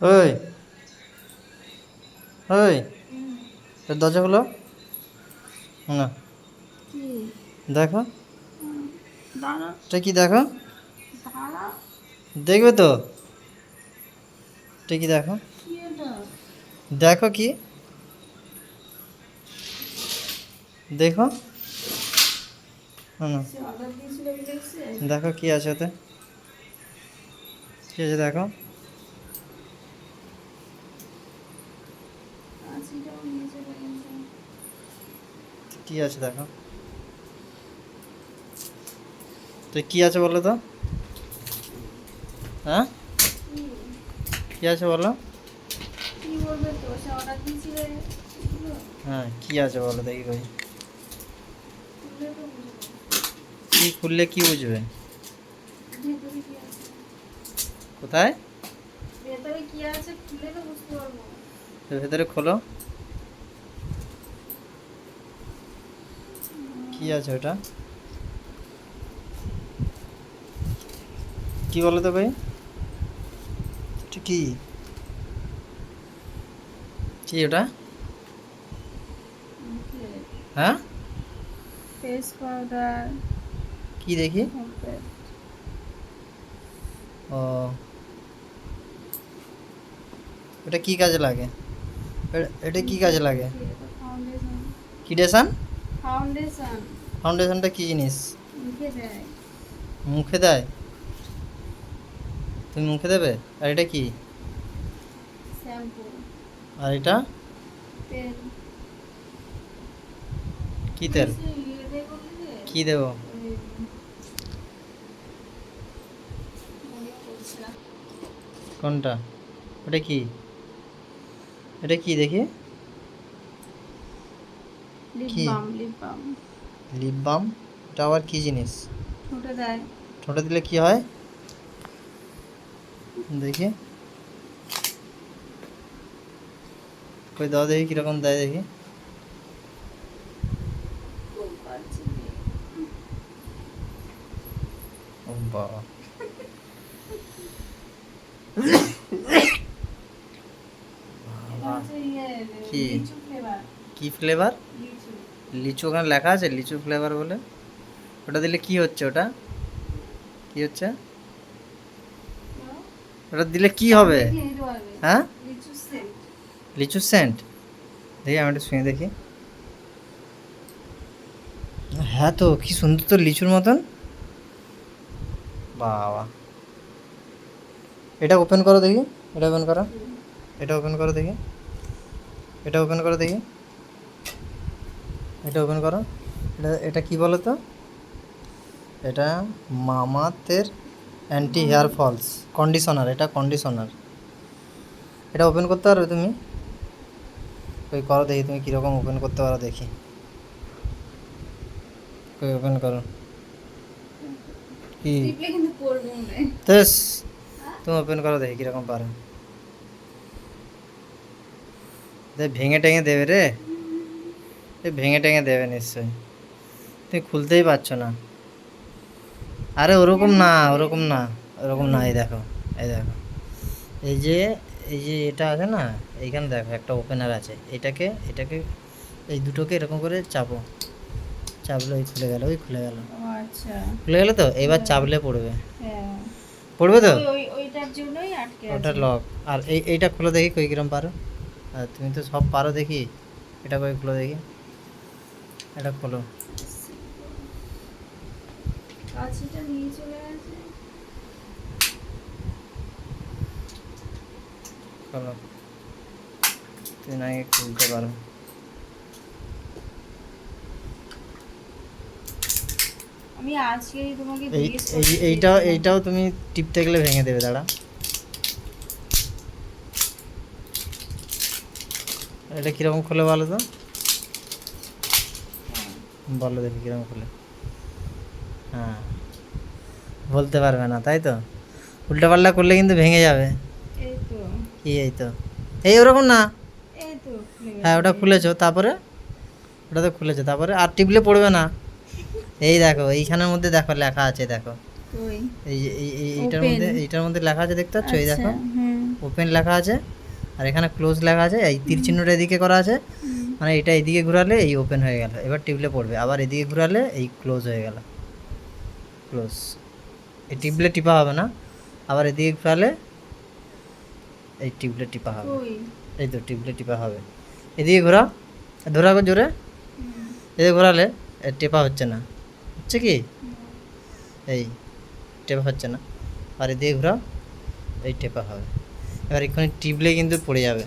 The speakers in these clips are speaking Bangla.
ওই। ওই। তোর দরজা হলো না। কি? দেখো। দাঁড়া। এটা কি দেখো? দাঁড়া। দেখবে তো? এটা কি দেখো? দেখো কি? দেখো। দেখো কি আছে ওতে। কি আছে দেখো কাঁচিটাও নিয়ে চলে গেছে কি আছে দেখো। তো কি আছে বলো তো? হ্যাঁ? কি? আছে বলো? হ্যাঁ কি আছে বলো দেখি খুললে কি খুললে কি বুঝবে? কোথায়? ভেতরে কি আছে খুলে তো বুঝতে পারব। ভেতরে খোলো। কি আছে ওটা? কি বলো তো ভাই? কি? কি ওটা? হ্যাঁ? ফেস পাউডার কি দেখি? ও। এটা কি কাজে লাগে? এটা কি কাজে লাগে? ফাউন্ডেশন কিডেশন ফাউন্ডেশন। ফাউন্ডেশনটা কি জিনিস? মুখে দেয়। মুখে দেয়? তুমি মুখে দেবে? আর এটা কি? শ্যাম্পু। আর এটা? তেল। কি তেল? ইয়ে? কি দেবো। কোনটা? ওটা কি? এটা কি দেখি? লিপ কি? বাম লিপ বাম লিপ বাম এটা আবার কি জিনিস? ঠোঁটে দেয়। ঠোঁটে দিলে কি হয়? দেখি। কই দাও দেখি কীরকম দেয় দেখি। ও বাবা। এটা হচ্ছে ইয়ে, কি? লিচু flavor, কি ফ্লেভার লিচু। ওখানে লেখা আছে, লিচু ফ্লেভার বলে। ওটা দিলে কি হচ্ছে ওটা? কি হচ্ছে। ওটা দিলে কি হবে। হ্যাঁ। লিচু সেন্ট দেখি, আমি একটু শুনে দেখি। হ্যাঁ তো, কি সুন্দর তো লিচুর মতন। বাবা। এটা ওপেন করো দেখি। এটা ওপেন করো। এটা ওপেন করো দেখি। এটা ওপেন করো দেখি। এটা ওপেন করো। এটা এটা কি বলো তো এটা মামাতের অ্যান্টি হেয়ার ফলস কন্ডিশনার এটা কন্ডিশনার এটা ওপেন করতে পারবে তুমি? ওই করো দেখি তুমি কীরকম ওপেন করতে পারো দেখি। ওই ওপেন করো। কি? তুমি ওপেন করো দেখি কীরকম পারো। ভেঙে টেঙে দেবে রে। ভেঙে টেঙে দেবে নিশ্চয়ই। তুমি খুলতেই পারছ না। আরে ওরকম না ওরকম না ওরকম না এই দেখো এই দেখো। এই যে এই যে এটা আছে না এইখানে দেখো একটা ওপেনার আছে। এটাকে এটাকে এই দুটোকে এরকম করে চাপো। চাপলে ওই খুলে গেল ওই খুলে গেল। আচ্ছা। খুলে গেল তো? এবার চাপলে পড়বে। হ্যাঁ। পড়বে তো? ওই- ওই- ওইটার জন্যই আটকে ওটা লক আর এই এইটা খুলে দেখি কই কিরম পারো। আর তুমি তো সব পারো দেখি। এটা কই খুলে দেখি? এটা খোলো। কাছিটা নিয়ে চলে গেছে খোলো। তুমি নাকি খুলতে পারো। আমি আজকেই তোমাকে এই এইটাও এইটাও তুমি টিপতে গেলে ভেঙে দেবে দাঁড়া। এটা কীরকম খোলে বলো তো? বলো দেখি কীরকম খোলে হ্যাঁ। বলতে পারবে না তাই তো? উল্টা পাল্টা করলে কিন্তু ভেঙে যাবে। এই তো। কি এই তো? এই ওরকম না? এই তো হ্যাঁ ওটা খুলেছো তারপরে? ওটা তো খুলেছো তারপরে? আর টিপলে পড়বে না। এই দেখো এইখানের মধ্যে দেখো লেখা আছে দেখো। কই? এই এই এই- এইটার মধ্যে এইটার মধ্যে লেখা আছে দেখতে পাচ্ছ? এই দেখো। আচ্ছা, ওপেন লেখা আছে আর এখানে ক্লোজ লেখা আছে এই তীর চিহ্নটা এদিকে করা আছে। মানে এটা এদিকে ঘোরালে এই ওপেন হয়ে গেল। এবার টিপলে পড়বে। আবার এদিকে ঘোরালে এই ক্লোজ হয়ে গেল। ক্লোজ এই টিপলে টিপা হবে না। আবার এদিকে ঘোরালে এই টিপলে টিপা হবে। এই তো টিপলে টিপা হবে। এদিকে ঘোরা। ধরা জোরে। এদিকে ঘোরালে টেপা হচ্ছে না। হচ্ছে কি? এই টেপা হচ্ছে না। আর এদিকে ঘোরা। এই টেপা হবে। এবার এখানে টিপলে কিন্তু পড়ে যাবে।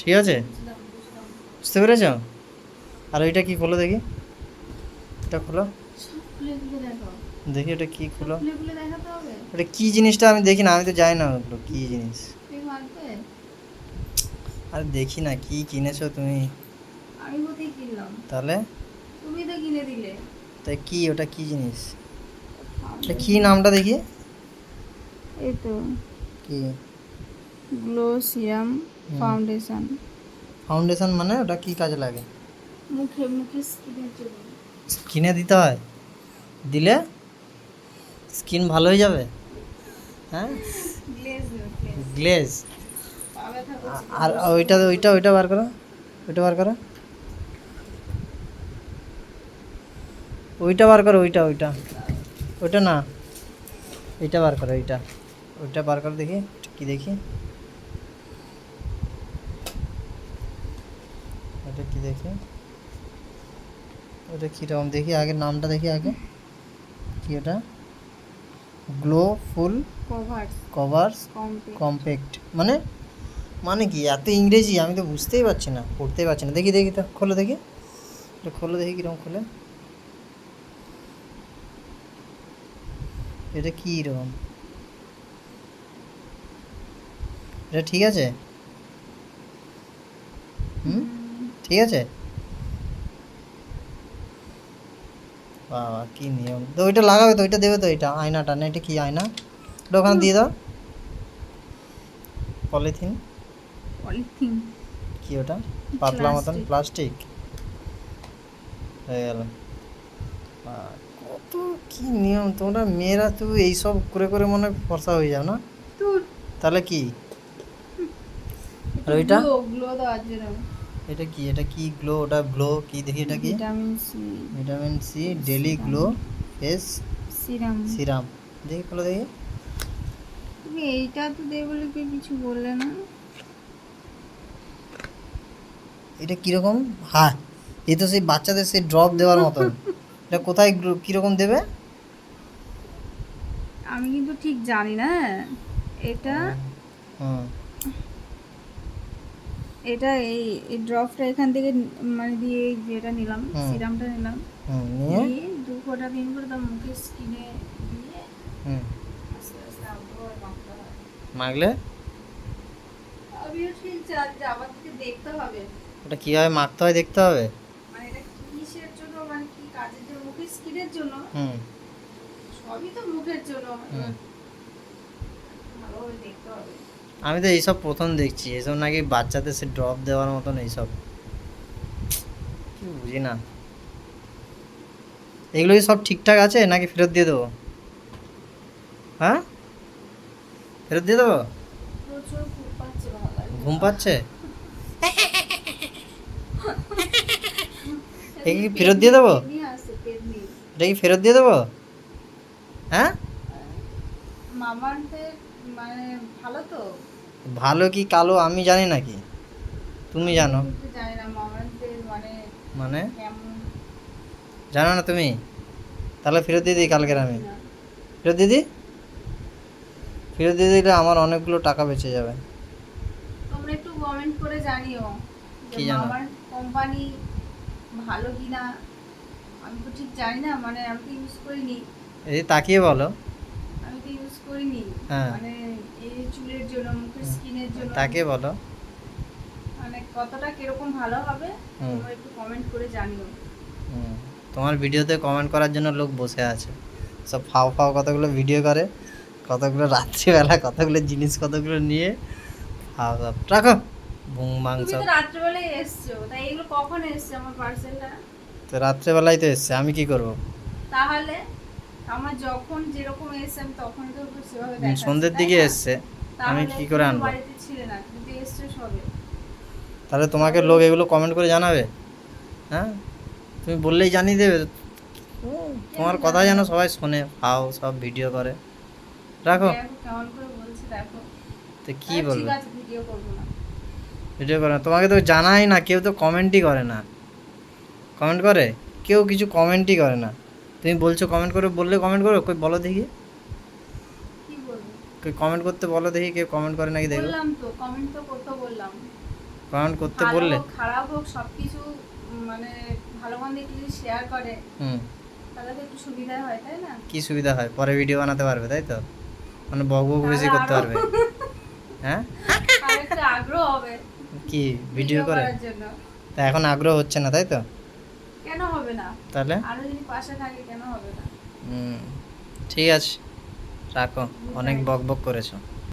ঠিক আছে? বুঝতে পেরেছ? আর ওইটা কি খোলো দেখি? এটা খোলো। দেখো ওটা কি খোলো। ওটা কি জিনিসটা আমি দেখি না আমি তো জানি না ওগুলো কি জিনিস। আর দেখি না কি কিনেছো তুমি? আমি কোথায় কিনলাম তাহলে? তুমি তো কিনে দিলে তাই কি ওটা কি জিনিস? এটা কি নামটা দেখি? এই তো। কি? Glow serum. ফাউন্ডেশন ফাউন্ডেশন মানে ওটা কি কাজে লাগে? মুখে মুখে স্কিনের জন্য। কিনে দিতে হয়? দিলে স্কিন ভালো হয়ে যাবে? হ্যাঁ? গ্লেজ গ্লেজ পা ব্যথা করছে। আর ওইটা ওইটা ওইটা বার করো। ওইটা বার করো। ওইটা বার করো ওইটা ওইটা। ওইটা না। এইটা বার করো ওইটা ওইটা বার করো দেখি কি দেখি। ওটা কি দেখি? ওটা কীরকম? দেখি আগে নামটা দেখি আগে। কি ওটা? Glow full covers. কম্প্যাক্ট। মানে মানে কি? এত ইংরেজি আমি তো বুঝতেই পারছি না পড়তেই পারছি না। দেখি দেখি তো খোলো দেখি। এটা খোলো দেখি কীরকম খোলে। এটা কি রকম এটা ঠিক আছে? হুম? ঠিক আছে? বাবা কি নিয়ম। তো ওইটা লাগাবে তো ওইটা দেবে তো এটা আয়নাটা না এটা কি আয়না? এটা ওখানে দিয়ে দাও। পলিথিন। পলিথিন। কি ওটা? পাতলা মতন প্লাস্টিক হয়ে গেল। কত কি নিয়ম তোমরা মেয়েরা তো এইসব করে করে মনে হয় ফর্সা হয়ে যাও না? তাহলে কি? আর ওইটা? এটা কি? এটা কি গ্লো? ওটা গ্লো? কি দেখি এটা কি? Vitamin C. Vitamin C daily glow face serum. Serum. দেখি খোলো দেখি। তুমি এইটা তো দেবে বলে কেউ কিছু বললে না। এটা কীরকম? হ্যাঁ এই তো সেই বাচ্চাদের সেই ড্রপ দেওয়ার মতন। এটা কোথায় কীরকম দেবে? আমি কিন্তু ঠিক জানি না। এটা হুম। এটা এই ড্রপটা এখান থেকে মানে দিয়ে যেটা নিলাম সিরামটা নিলাম নিয়ে? দু ফোঁটা তিন ফোঁটা মুখে স্কিনে দিয়ে মাগলে আমিও ঠিক থেকে দেখতে হবে। ওটা কীভাবে মাখতে হয় দেখতে হবে? মানে এটা কিসের জন্য মানে কি কাজের জন্য মুখের স্কিনের জন্য? হুম। সবই তো মুখের জন্য। হুম। ভালোভাবে দেখতে হবে। আমি তো এইসব প্রথম দেখছি এসব নাকি বাচ্চাদের সে ড্রপ দেওয়ার মতন এইসব। কি বুঝি না। এগুলো কি সব ঠিকঠাক আছে নাকি ফেরত দিয়ে দেবো? হ্যাঁ? ফেরত দিয়ে দেবো? ঘুম পাচ্ছে এই কি ফেরত দিয়ে দেবো? এটা কি ফেরত দিয়ে দেবো? হ্যাঁ? মামারদের মানে ভালো তো? ভালো কি কালো আমি জানি নাকি তুমি জানো। মানে মানে? জানো না তুমি? তাহলে ফেরত দিয়ে দিই কালকের আমি। ফেরত দিয়ে দিই? ফেরত দিয়ে দিলে আমার অনেকগুলো টাকা বেঁচে যাবে। তোমরা একটু কমেন্ট করে জানিও কি জানো? কোম্পানি ভালো কিনা। আমি তো ঠিক জানি না মানে আমি তো ইউজ করিনি। এই তাকিয়ে বলো। করিনি। হ্যাঁ। মানে এই চুলের জন্য মুখের স্কিনের জন্য তাকে বলো। মানে কতটা কীরকম ভালো হবে। তোমরা একটু কমেন্ট করে জানিও। তোমার ভিডিওতে কমেন্ট করার জন্য লোক বসে আছে। সব ফাও ফাও কতগুলো ভিডিও করে কতগুলো রাত্রিবেলা কতগুলো জিনিস কতগুলো নিয়ে ফাও সব রাখো। বুং সব। রাত্রেবেলায় এসছো তাই এগুলো কখন এসছে আমার পার্সেলটা তো রাত্রেবেলায় তো এসছে আমি কি করব? তাহলে? আমার যখন যেরকম এসে আমি তখন তো সেভাবে দেখাচ্ছি, সন্ধ্যের দিকে? এসছে। আমি কি করে আনব? বাড়িতে ছিলে না কিন্তু এসছো সবে। তাহলে তোমাকে লোক এগুলো কমেন্ট করে জানাবে? হ্যাঁ? তুমি বললেই জানিয়ে দেবে। তোমার কথা যেন সবাই শোনে পাও সব ভিডিও করে। রাখো। দেখো কেমন করে বলছে দেখো। তো কি বলবে ঠিক আছে ভিডিও করব না। ভিডিও করে না। তোমাকে তো জানাই না কেউ তো কমেন্টই করে না। কমেন্ট করে? কেউ কিছু কমেন্টই করে না। তুমি বলছো কমেন্ট করে বললে কমেন্ট করো কই বলো দেখি। কি বলব? কই কমেন্ট করতে বলো দেখি কেউ কমেন্ট করে নাকি দেখো। বললাম তো কমেন্ট তো করতে বললাম। কমেন্ট করতে বললে? খারাপ হোক সবকিছু মানে ভালো মন্দ যদি শেয়ার করে হুম। তাহলে তো একটু সুবিধা হয় তাই না? কি সুবিধা হয়? পরে ভিডিও বানাতে পারবে তাই তো? মানে বক বক বেশি করতে পারবে। হ্যাঁ? আগ্রহ হবে কি? ভিডিও করে? করার জন্য। তা এখন আগ্রহ হচ্ছে না তাই তো? কেন হবে না? তাহলে? আরও যদি পাশে থাকে কেন হবে না? হুম ঠিক আছে। রাখো। অনেক বক বক করেছ।